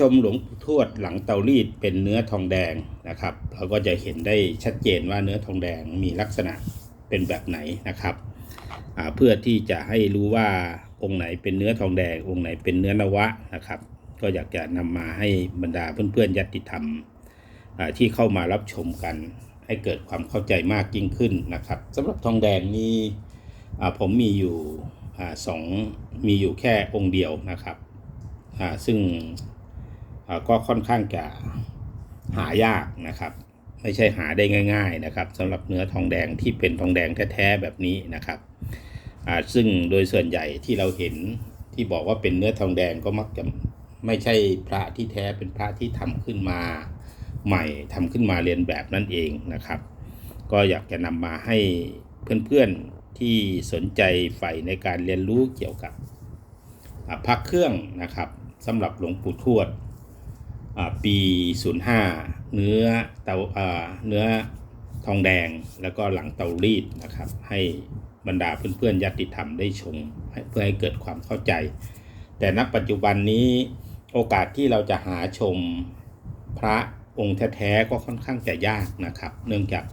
ชมหลวงปู่ทวดหลังเตารีดเป็นเนื้อทองแดงนะครับ เราก็จะเห็นได้ชัดเจนว่าเนื้อทองแดงมีลักษณะเป็นแบบไหนนะครับเพื่อที่จะให้รู้ว่าองค์ไหนเป็นเนื้อทองแดง องค์ไหนเป็นเนื้อนวะนะครับ ก็อยากจะนำมาให้บรรดาเพื่อนๆญาติธรรมที่เข้ามารับชมกัน ให้เกิดความเข้าใจมากยิ่งขึ้นนะครับสำหรับทองแดงนี้อ่ผมมีอยู่อสองมีอยู่แค่องค์เดียวนะครับซึ่ง ก็ค่อนข้างจะหายากนะครับ ไม่ใช่หาได้ง่าย ๆนะครับสำหรับเนื้อทองแดงที่เป็นทองแดงแท้ๆแบบนี้นะครับซึ่งโดยส่วนใหญ่ที่เราเห็นที่บอกว่าเป็นเนื้อทองแดงก็มักจะไม่ใช่พระที่แท้เป็นพระที่ทำขึ้นมาใหม่ทำขึ้นมาเรียนแบบนั่นเองนะครับ ก็อยากจะนำมาให้เพื่อนๆที่สนใจใฝ่ในการเรียนรู้เกี่ยวกับพระเครื่องนะครับสำหรับหลวงปู่ทวด ปี 05 เนื้อเตาเนื้อทองแดงแล้วก็หลังเตารีดนะครับ ให้บรรดาเพื่อนๆญาติธรรมได้ชมเพื่อให้เกิดความเข้าใจ แต่ณปัจจุบันนี้โอกาสที่เราจะหาชมพระองค์แท้ๆก็ค่อนข้างจะยากนะครับ เนื่องจาก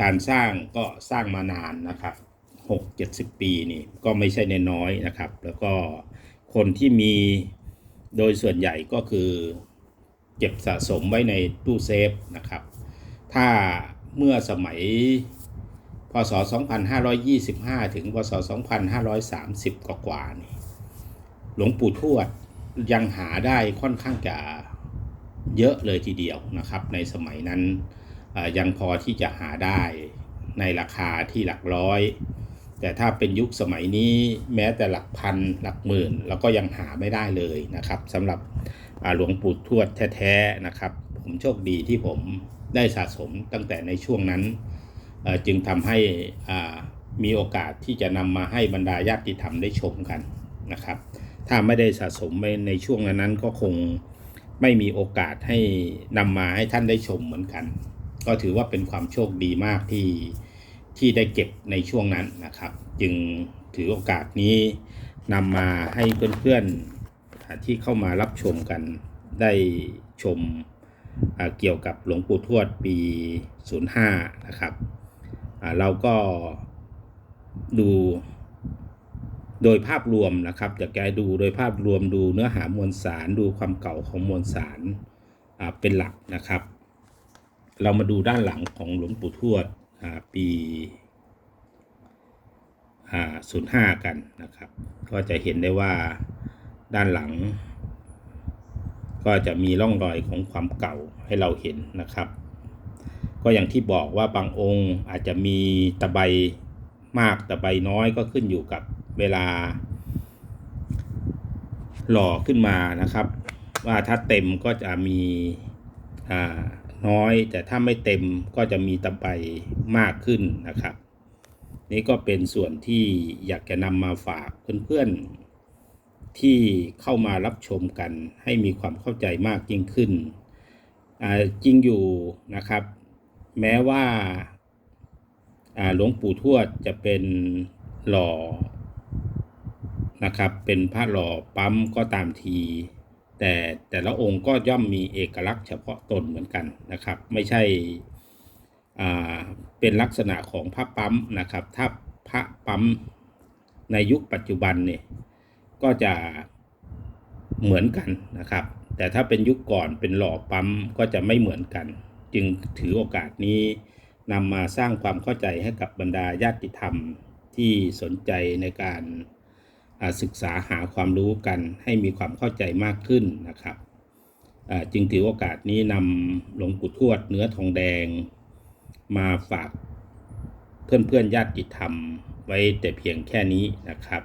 การสร้างก็สร้างมานานนะครับ6 70 ปีนี่ก็ไม่ใช่น้อยนะครับ แล้วก็คนที่มี โดยส่วนใหญ่ก็คือเก็บสะสมไว้ในตู้เซฟนะครับ ถ้าเมื่อสมัยพศ 2525 ถึงพศ 2530 กว่ากว่าๆนี่หลวงปู่ทวดยังหาได้ค่อนข้างจะเยอะเลยทีเดียวนะครับ ในสมัยนั้นยังพอที่จะหาได้ในราคาที่หลักร้อย แต่ถ้าเป็นยุคสมัยนี้แม้แต่หลักพันหลักหมื่น เราก็ยังหาไม่ได้เลยนะครับสำหรับหลวงปู่ทวดแท้ๆนะครับ ผมโชคดีที่ผมได้สะสมตั้งแต่ในช่วงนั้น จึงทำให้มีโอกาสที่จะนำมาให้บรรดาญาติธรรมได้ชมกันนะครับ ถ้าไม่ได้สะสมในช่วงนั้นก็คงไม่มีโอกาสให้นำมาให้ท่านได้ชมเหมือนกัน ก็ถือว่าเป็นความโชคดีมากที่ ที่ได้เก็บในช่วงนั้นนะครับ จึงถือโอกาสนี้นำมาให้เพื่อนๆที่เข้ามารับชมกันได้ชมเกี่ยวกับหลวงปู่ทวดปี 05 นะครับเราก็ดูโดยภาพรวมนะครับอยากจะให้ดูโดยภาพรวมดูเนื้อหามวลสารดูความเก่าของมวลสารเป็นหลักนะครับ เรามาดูด้านหลังของหลวงปู่ทวด ปี05 กันนะครับ ก็จะเห็นได้ว่าด้านหลัง ก็จะมีร่องรอยของความเก่าให้เราเห็นนะครับ ก็อย่างที่บอกว่าบางองค์อาจจะมีตะไบมากตะไบน้อยก็ขึ้นอยู่กับเวลา หล่อขึ้นมานะครับ ว่าถ้าเต็มก็จะมีอ่า น้อย แต่ถ้าไม่เต็มก็จะมีตะไบมากขึ้นนะครับ นี่ก็เป็นส่วนที่อยากจะนำมาฝากเพื่อนๆ ที่เข้ามารับชมกันให้มีความเข้าใจมากยิ่งขึ้น จริงอยู่นะครับ แม้ว่าอ่าหลวงปู่ทวดจะเป็นหล่อนะครับเป็นพระหล่อปั๊มก็ตามที แต่แต่ละองค์ก็ย่อมมีเอกลักษณ์เฉพาะตนเหมือนกันนะครับ ไม่ใช่เป็นลักษณะของพระปั๊มนะครับ ถ้าพระปั๊มในยุคปัจจุบันเนี่ยก็จะเหมือนกันนะครับ แต่ถ้าเป็นยุคก่อนเป็นหล่อปั๊มก็จะไม่เหมือนกัน จึงถือโอกาสนี้นำมาสร้างความเข้าใจให้กับบรรดาญาติธรรมที่สนใจในการ ศึกษาหาความรู้กันให้มีความเข้าใจมากขึ้นนะครับจึงถือโอกาสนี้นำหลวงปู่ทวดเนื้อทองแดง มาฝากเพื่อนๆญาติธรรมไว้แต่เพียงแค่นี้นะครับ